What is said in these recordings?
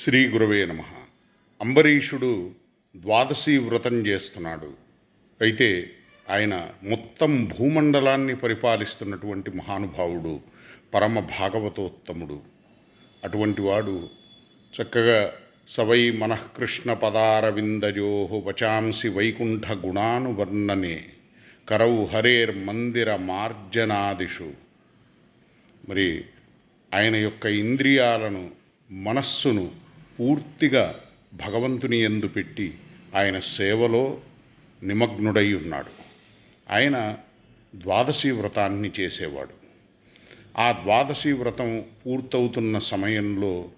శ్రీ గురవే నమ. అంబరీషుడు ద్వాదశి వ్రతం చేస్తున్నాడు. అయితే ఆయన మొత్తం భూమండలాన్ని పరిపాలిస్తున్నటువంటి మహానుభావుడు పరమ భాగవతోత్తముడు. అటువంటి వాడు చక్కగా సవై మనఃకృష్ణ పదారవిందజో వచాంసి వైకుంఠ గుణానువర్ణనే కరౌ హరేర్ మందిర మార్జనాదిషు. మరి ఆయన యొక్క ఇంద్రియాలను మనస్సును పూర్తిగా భగవంతుని ఎందు పెట్టి ఆయన సేవలో నిమగ్నుడై ఉన్నాడు. ఆయన ద్వాదశి వ్రతాన్ని చేసేవాడు. ఆ ద్వాదశి వ్రతం పూర్తవుతున్న సమయంలో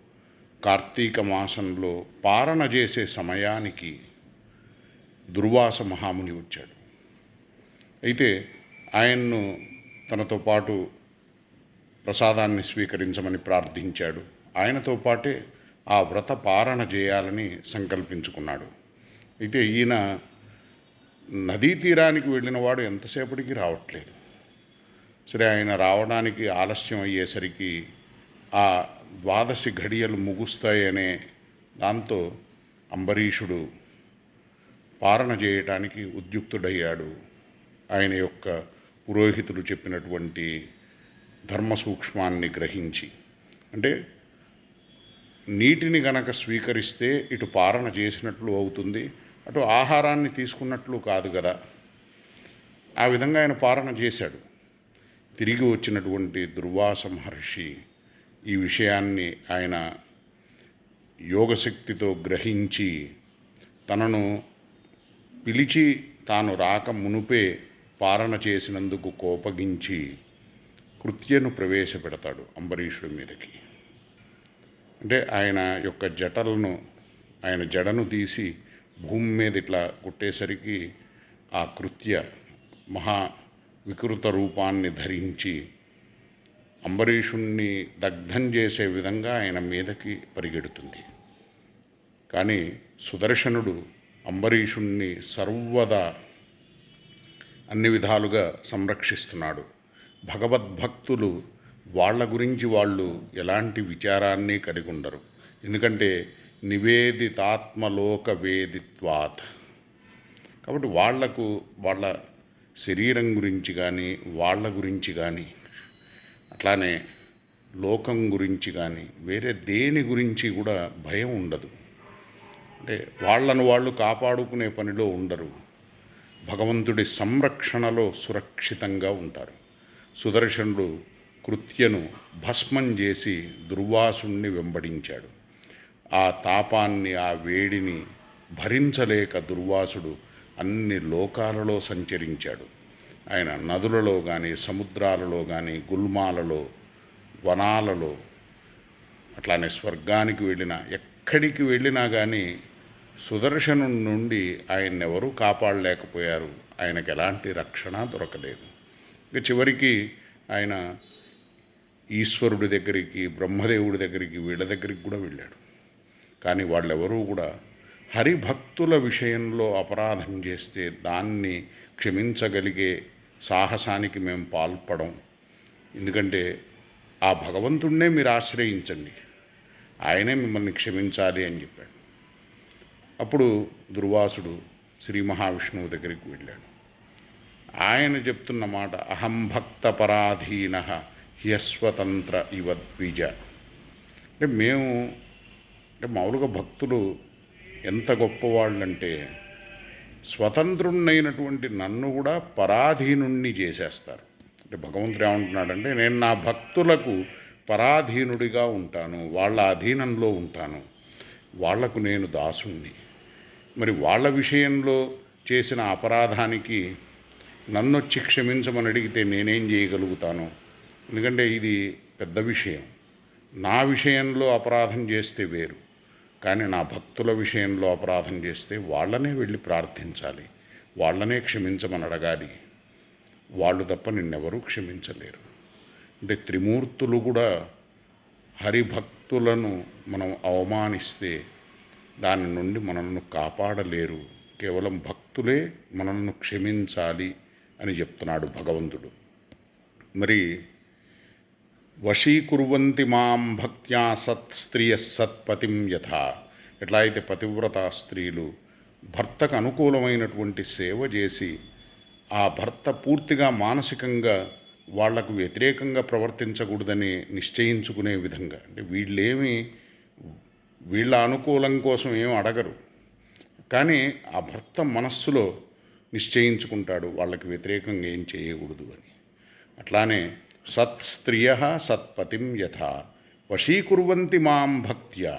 కార్తీక మాసంలో పారణ చేసే సమయానికి దుర్వాస మహాముని వచ్చాడు. అయితే ఆయన్ను తనతో పాటు ప్రసాదాన్ని స్వీకరించమని ప్రార్థించాడు. ఆయనతో పాటే ఆ వ్రత పారణ చేయాలని సంకల్పించుకున్నాడు. అయితే ఈయన నదీ తీరానికి వెళ్ళిన వాడు ఎంతసేపటికి రావట్లేదు. సరే ఆయన రావడానికి ఆలస్యం అయ్యేసరికి ఆ ద్వాదశి ఘడియలు ముగుస్తాయనే దాంతో అంబరీషుడు పారణ చేయటానికి ఉద్యుక్తుడయ్యాడు. ఆయన యొక్క పురోహితులు చెప్పినటువంటి ధర్మ సూక్ష్మాన్ని గ్రహించి అంటే నీటిని గనక స్వీకరిస్తే ఇటు పారణ చేసినట్లు అవుతుంది అటు ఆహారాన్ని తీసుకున్నట్లు కాదు కదా. ఆ విధంగా ఆయన పారణ చేశాడు. తిరిగి వచ్చినటువంటి దుర్వాస మహర్షి ఈ విషయాన్ని ఆయన యోగశక్తితో గ్రహించి తనను పిలిచి తాను రాక మునుపే పారణ చేసినందుకు కోపగించి కృత్యను ప్రవేశపెడతాడు అంబరీషుడి మీదకి. అంటే ఆయన యొక్క జటలను ఆయన జడను తీసి భూమి మీద ఇట్లా కుట్టేసరికి ఆ కృత్య మహా వికృత రూపాన్ని ధరించి అంబరీషుణ్ణి దగ్ధం చేసే విధంగా ఆయన మీదకి పరిగెడుతుంది. కానీ సుదర్శనుడు అంబరీషుణ్ణి సర్వదా అన్ని విధాలుగా సంరక్షిస్తున్నాడు. భగవద్భక్తులు వాళ్ళ గురించి వాళ్ళు ఎలాంటి విచారాన్ని కలిగి ఉండరు ఎందుకంటే నివేదితాత్మలోక వేదిత్వాత్ కాబట్టి వాళ్ళకు వాళ్ళ శరీరం గురించి కానీ వాళ్ళ గురించి కానీ అట్లానే లోకం గురించి కానీ వేరే దేని గురించి కూడా భయం ఉండదు. అంటే వాళ్ళను వాళ్ళు కాపాడుకునే పనిలో ఉండరు. భగవంతుడి సంరక్షణలో సురక్షితంగా ఉంటారు. సుదర్శనుడు కృత్యను భస్మం చేసి దుర్వాసుణ్ణి వెంబడించాడు. ఆ తాపాన్ని ఆ వేడిని భరించలేక దుర్వాసుడు అన్ని లోకాలలో సంచరించాడు. ఆయన నదులలో కానీ సముద్రాలలో కానీ గుల్మాలలో వనాలలో అట్లానే స్వర్గానికి వెళ్ళిన ఎక్కడికి వెళ్ళినా కానీ సుదర్శను నుండి ఆయన్నెవరూ ఎవరూ కాపాడలేకపోయారు. ఆయనకు ఎలాంటి రక్షణ దొరకలేదు. ఇక చివరికి ఆయన ఈశ్వరుడి దగ్గరికి బ్రహ్మదేవుడి దగ్గరికి వీళ్ళ దగ్గరికి కూడా వెళ్ళాడు. కానీ వాళ్ళెవరూ కూడా హరిభక్తుల విషయంలో అపరాధం చేస్తే దాన్ని క్షమించగలిగే సాహసానికి మేము పాల్పడం. ఎందుకంటే ఆ భగవంతుడినే మీరు ఆశ్రయించండి. ఆయనే మిమ్మల్ని క్షమించాలి అని చెప్పాడు. అప్పుడు దుర్వాసుడు శ్రీ మహావిష్ణువు దగ్గరికి వెళ్ళాడు. ఆయన చెప్తున్న మాట అహం భక్త పరాధీన హ్యస్వతంత్ర ఇవ అంటే మేము అంటే మామూలుగా భక్తులు ఎంత గొప్పవాళ్ళంటే స్వతంత్రుణ్ణైనటువంటి నన్ను కూడా పరాధీనుణ్ణి చేసేస్తారు. అంటే భగవంతుడు ఏమంటున్నాడంటే నేను నా భక్తులకు పరాధీనుడిగా ఉంటాను వాళ్ళ అధీనంలో ఉంటాను వాళ్ళకు నేను దాసుణ్ణి. మరి వాళ్ళ విషయంలో చేసిన అపరాధానికి నన్నొచ్చి క్షమించమని అడిగితే నేనేం చేయగలుగుతాను? ఎందుకంటే ఇది పెద్ద విషయం. నా విషయంలో అపరాధం చేస్తే వేరు. కానీ నా భక్తుల విషయంలో అపరాధం చేస్తే వాళ్ళనే వెళ్ళి ప్రార్థించాలి. వాళ్ళనే క్షమించమని అడగాలి. వాళ్ళు తప్ప నిన్నెవరూ క్షమించలేరు. అంటే త్రిమూర్తులు కూడా హరిభక్తులను మనం అవమానిస్తే దాని నుండి మనల్ని కాపాడలేరు. కేవలం భక్తులే మనల్ని క్షమించాలి అని చెప్తున్నాడు భగవంతుడు. మరి వశీకుర్వంతి మాం భక్త్యా సత్ స్త్రియ సత్పతిం యథా. ఎట్లా అయితే పతివ్రత స్త్రీలు భర్తకు అనుకూలమైనటువంటి సేవ చేసి ఆ భర్త పూర్తిగా మానసికంగా వాళ్ళకు వ్యతిరేకంగా ప్రవర్తించకూడదని నిశ్చయించుకునే విధంగా. అంటే వీళ్ళేమి వీళ్ళ అనుకూలం కోసం ఏం అడగరు. కానీ ఆ భర్త మనస్సులో నిశ్చయించుకుంటాడు వాళ్ళకి వ్యతిరేకంగా ఏం చేయకూడదు అని. అట్లానే సత్స్త్రియ సత్పతిం యథా వశీకుర్వంతి మాం భక్త్యా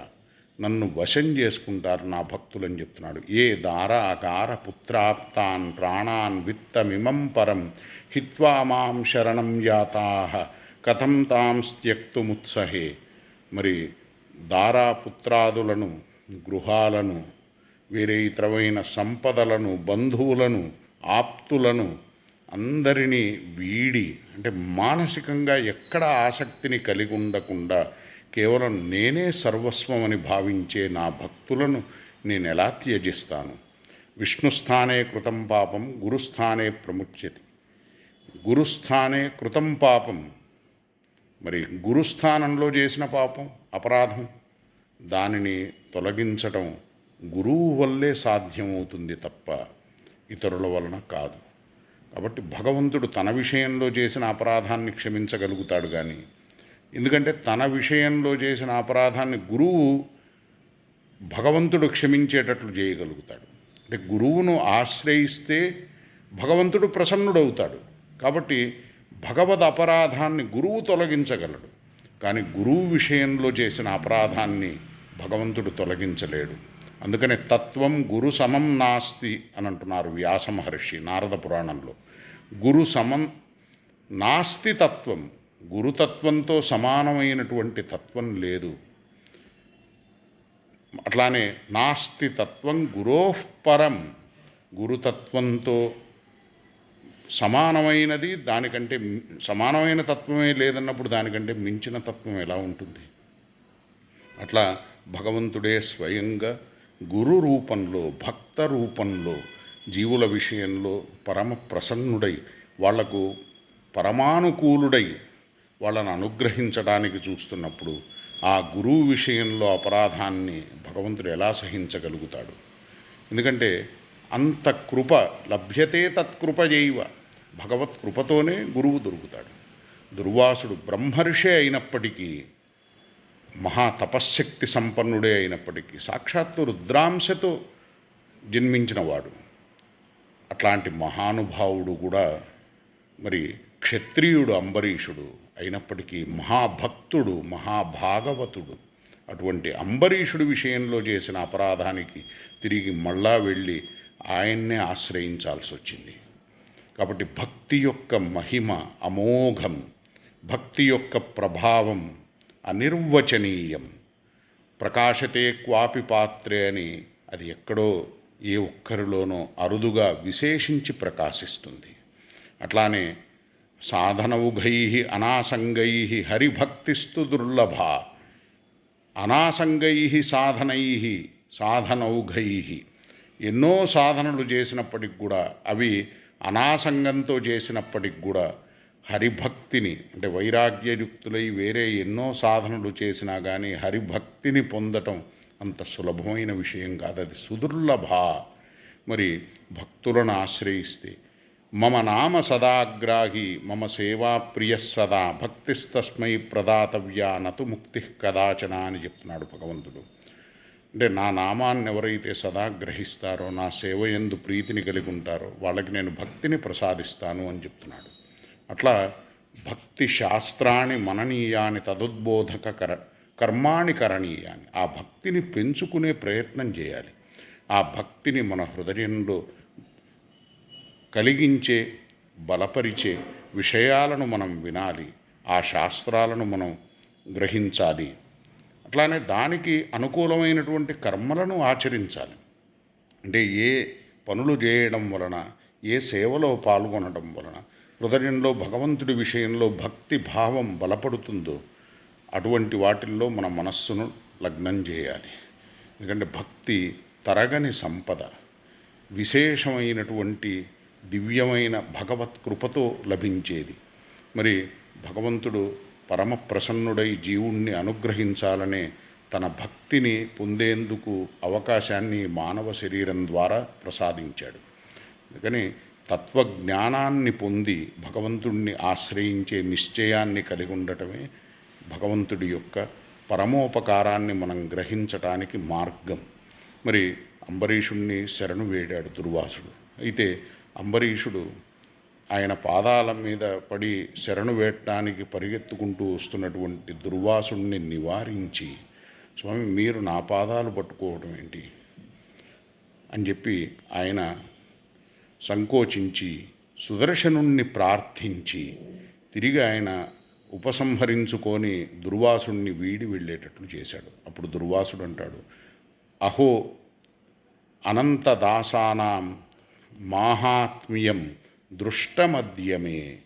నన్ను వశం చేసుకుంటారు నా భక్తులని చెప్తున్నాడు। ఏ దారాకార పుత్రాప్తాన్ ప్రాణాన్ విత్తమిమం పరం హిత్వా మాం శరణం యాతా। కథం తాం త్యక్తుముత్సహే। మరి దారా పుత్రాదులను గృహాలను వేరే ఇతరమైన సంపదలను బంధువులను ఆప్తులను అందరినీ వీడి అంటే మానసికంగా ఎక్కడ ఆసక్తిని కలిగి ఉండకుండా కేవలం నేనే సర్వస్వం అని భావించే నా భక్తులను నేను ఎలా త్యజిస్తాను? విష్ణుస్థానే కృతం పాపం గురుస్థానే ప్రముచ్యతి. గురుస్థానే కృతం పాపం. మరి గురుస్థానంలో చేసిన పాపం అపరాధం దానిని తొలగించటం గురువు వల్లే సాధ్యమవుతుంది తప్ప ఇతరుల వలన కాదు. కాబట్టి భగవంతుడు తన విషయంలో చేసిన అపరాధాన్ని క్షమించగలుగుతాడు కానీ ఎందుకంటే తన విషయంలో చేసిన అపరాధాన్ని గురువు భగవంతుడు క్షమించేటట్లు చేయగలుగుతాడు. అంటే గురువును ఆశ్రయిస్తే భగవంతుడు ప్రసన్నుడవుతాడు. కాబట్టి భగవద్ అపరాధాన్ని గురువు తొలగించగలడు. కానీ గురువు విషయంలో చేసిన అపరాధాన్ని భగవంతుడు తొలగించలేడు. అందుకనే తత్వం గురు సమం నాస్తి అని అంటున్నారు వ్యాస మహర్షి నారద పురాణంలో. గురు సమం నాస్తి తత్వం గురుతత్వంతో సమానమైనటువంటి తత్వం లేదు. అట్లానే నాస్తి తత్వం గురోపరం గురుతత్వంతో సమానమైనది దానికంటే సమానమైన తత్వమే లేదన్నప్పుడు దానికంటే మించిన తత్వం ఎలా ఉంటుంది? అట్లా భగవంతుడే స్వయంగా గురు రూపంలో భక్త రూపంలో జీవుల విషయంలో పరమ ప్రసన్నుడై వాళ్ళకు పరమానుకూలుడై వాళ్ళను అనుగ్రహించడానికి చూస్తున్నప్పుడు ఆ గురువు విషయంలో అపరాధాన్ని భగవంతుడు ఎలా సహించగలుగుతాడు? ఎందుకంటే అంత కృప లభ్యతే తత్కృపయైవ భగవత్ కృపతోనే గురువు దొరుకుతాడు. దుర్వాసుడు బ్రహ్మర్షే అయినప్పటికీ మహా తపశ్శక్తి సంపన్నుడే అయినప్పటికీ సాక్షాత్తు రుద్రాంశతో జన్మించినవాడు. అట్లాంటి మహానుభావుడు కూడా మరి క్షత్రియుడు అంబరీషుడు అయినప్పటికీ మహాభక్తుడు మహాభాగవతుడు. అటువంటి అంబరీషుడి విషయంలో చేసిన అపరాధానికి తిరిగి మళ్ళా వెళ్ళి ఆయన్నే ఆశ్రయించాల్సి వచ్చింది. కాబట్టి భక్తి యొక్క మహిమ అమోఘం భక్తి యొక్క ప్రభావం అనిర్వచనీయం. ప్రకాశతే క్వాపి పాత్రే అని అది ఎక్కడో ఏ ఒక్కరిలోనో అరుదుగా విశేషించి ప్రకాశిస్తుంది. అట్లానే సాధనౌఘై అనాసంగై హరిభక్తిస్తు దుర్లభ. అనాసంగై సాధనై సాధనౌఘై. ఎన్నో సాధనలు చేసినప్పటికి కూడా అవి అనాసంగంతో చేసినప్పటికి కూడా హరిభక్తిని అంటే వైరాగ్యయుక్తులై వేరే ఎన్నో సాధనలు చేసినా కానీ హరిభక్తిని పొందటం అంత సులభమైన విషయం కాదు. అది సుదుర్లభ. మరి భక్తులను ఆశ్రయిస్తే మమ నామ సదాగ్రాహి మమ సేవా ప్రియ సదా భక్తిస్తస్మై ప్రదాతవ్యా నతు ముక్తి కదాచన అని చెప్తున్నాడు భగవంతుడు. అంటే నా నామాన్ని ఎవరైతే సదా గ్రహిస్తారో నా సేవ ఎందు ప్రీతిని కలిగి ఉంటారో వాళ్ళకి నేను భక్తిని ప్రసాదిస్తాను అని చెప్తున్నాడు. అట్లా భక్తి శాస్త్రాన్ని మననీయాన్ని తదుద్బోధక కర కర్మాణి కరణీయాన్ని ఆ భక్తిని పెంచుకునే ప్రయత్నం చేయాలి. ఆ భక్తిని మన హృదయంలో కలిగించే బలపరిచే విషయాలను మనం వినాలి. ఆ శాస్త్రాలను మనం గ్రహించాలి. అట్లానే దానికి అనుకూలమైనటువంటి కర్మలను ఆచరించాలి. అంటే ఏ పనులు చేయడం వలన ఏ సేవలో పాల్గొనడం వలన హృదయంలో భగవంతుడి విషయంలో భక్తి భావం బలపడుతుందో అటువంటి వాటిల్లో మన మనస్సును లగ్నం చేయాలి. ఎందుకంటే భక్తి తరగని సంపద. విశేషమైనటువంటి దివ్యమైన భగవత్ కృపతో లభించేది. మరి భగవంతుడు పరమ ప్రసన్నుడై జీవుణ్ణి అనుగ్రహించాలనే తన భక్తిని పొందేందుకు అవకాశాన్ని మానవ శరీరం ద్వారా ప్రసాదించాడు. అందుకని తత్వజ్ఞానాన్ని పొంది భగవంతుణ్ణి ఆశ్రయించే నిశ్చయాన్ని కలిగి ఉండటమే భగవంతుడి యొక్క పరమోపకారాన్ని మనం గ్రహించటానికి మార్గం. మరి అంబరీషుణ్ణి శరణు వేడాడు దుర్వాసుడు. అయితే అంబరీషుడు ఆయన పాదాల మీద పడి శరణు వేయటానికి పరిగెత్తుకుంటూ వస్తున్నటువంటి దుర్వాసుణ్ణి నివారించి స్వామి మీరు నా పాదాలు పట్టుకోవడం ఏంటి? అని చెప్పి ఆయన సంకోచించి సుదర్శనుణ్ణి ప్రార్థించి తిరిగి ఆయన ఉపసంహరించుకొని దుర్వాసుణ్ణి వీడి వెళ్ళేటట్లు చేశాడు. అప్పుడు దుర్వాసుడు అంటాడు అహో అనంతదాసానాం మాహాత్మ్యం దృష్టమద్యమే.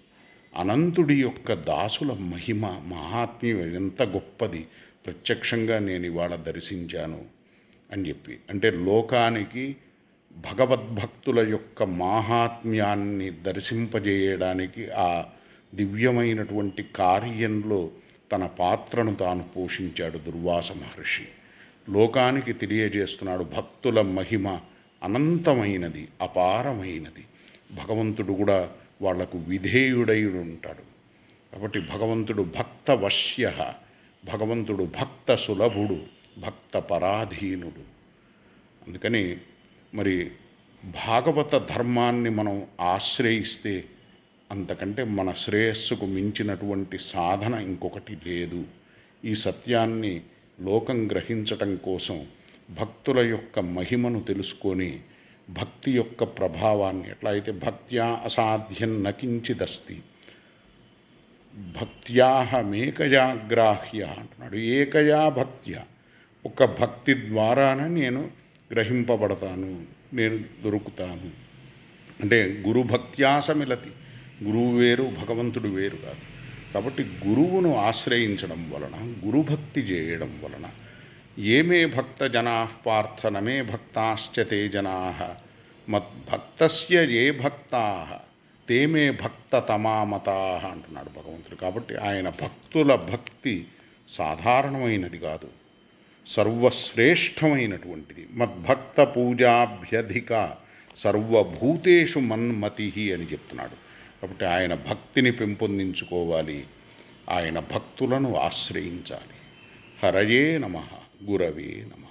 అనంతుడి యొక్క దాసుల మహిమ మహాత్మ్యం ఎంత గొప్పది. ప్రత్యక్షంగా నేను ఇవాళ దర్శించాను అని చెప్పి. అంటే లోకానికి భగవద్భక్తుల యొక్క మాహాత్మ్యాన్ని దర్శింపజేయడానికి ఆ దివ్యమైనటువంటి కార్యంలో తన పాత్రను తాను పోషించాడు దుర్వాస మహర్షి. లోకానికి తెలియజేస్తున్నాడు భక్తుల మహిమ అనంతమైనది అపారమైనది. భగవంతుడు కూడా వాళ్ళకు విధేయుడై ఉంటాడు. కాబట్టి భగవంతుడు భక్త వశ్య భగవంతుడు భక్త సులభుడు భక్త పరాధీనుడు అందుకని మరి భాగవత ధర్మాన్ని మనం ఆశ్రయిస్తే అంతకంటే మన శ్రేయస్సుకు మించినటువంటి సాధన ఇంకొకటి లేదు. ఈ సత్యాన్ని లోకం గ్రహించటం కోసం భక్తుల యొక్క మహిమను తెలుసుకొని భక్తి యొక్క ప్రభావాన్ని ఎట్లా అయితే భక్త్యా అసాధ్యం నకించిదస్తి. భక్త్యాహమేకజాగ్రాహ్య అంటున్నాడు. ఏకయా భక్త్య. ఒక భక్తి ద్వారానే నేను గ్రహింపబడతాను నేను దొరుకుతాను. అంటే గురుభక్త్యాసమిలతి గురువు వేరు భగవంతుడు వేరు కాదు. కాబట్టి గురువును ఆశ్రయించడం వలన గురుభక్తి చేయడం వలన ఏమే భక్త జనా పార్థ నమే భక్తాశ్చతే జనా. మద్భక్తస్య ఏ భక్తా తేమే భక్త తమామతా అంటున్నాడు భగవంతుడు. కాబట్టి ఆయన భక్తుల భక్తి సాధారణమైనది కాదు. సర్వశ్రేష్టమైనటువంటిది. మద్భక్త పూజాభ్యధిక సర్వభూతేషు మన్మతి అని చెప్తున్నాడు. కాబట్టి ఆయన భక్తిని పెంపొందించుకోవాలి. ఆయన భక్తులను ఆశ్రయించాలి. హరయే నమ గురవే నమ.